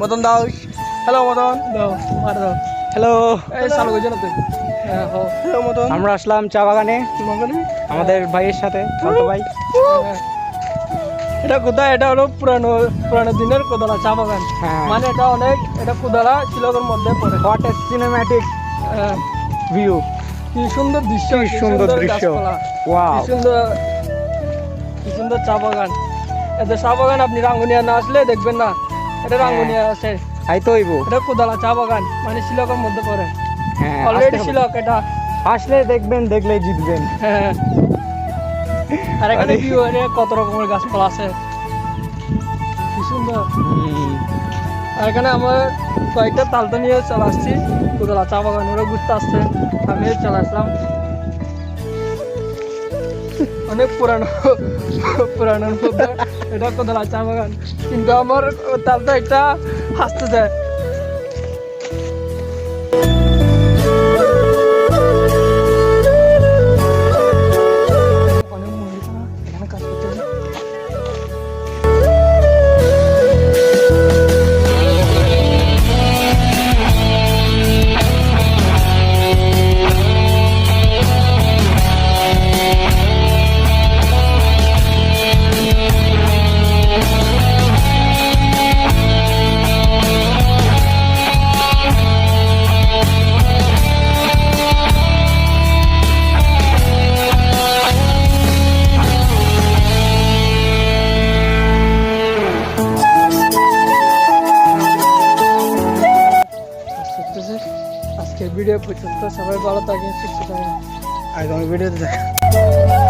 মদন দাও। হ্যালো মদন। দাও মার দাও। হ্যালো এই চালু করছ না তুই হ্যাঁ হ্যালো মদন। আমরা আসলাম চা বাগানে। আমাদের ভাইয়ের সাথে ভাই। এটা কোথায়? এটা হলো পুরানো পুরানো দিনের কোদালা চা বাগান। হ্যাঁ। মানে এটা অনেক এটা কোদালা শিলকের মধ্যে পড়ে। হোয়াট এ সিনেম্যাটিক হ্যাঁ, ভিউ কি সুন্দর দৃশ্য কি সুন্দর দৃশ্য। ওয়াও কি সুন্দর কি সুন্দর চা বাগান। এতে চা বাগান আপনি রাঙ্গুনিয়া না আসলে দেখবেন না। এটা রাঙ্গুনিয়া আছে। আই তো হইব। এটা কোদালা চা বাগান মানে শিলকের মধ্যে পড়ে। হ্যাঁ অলরেডি শিলক এটা। আসলে দেখবেন দেখলে জিতবেন। হ্যাঁ। আর এখানে হয় কত রকমের গাছপালা আছে। কি সুন্দর। আর এখানে আমার কয়েকটা তালতা নিয়ে চলে আসছি। কোদালা চা বাগান ওরা ঘুরতে আসছে। আমিও চলে আসলাম। অনেক পুরানো মধ্যে এটা কোথায় চা বাগান কিন্তু আমার তার তো একটা হাসতে যায় ভিডিও পর্যন্ত সবাই ভালো থাকেন সুস্থ থাকেন। আগামী ভিডিওতে দেখা।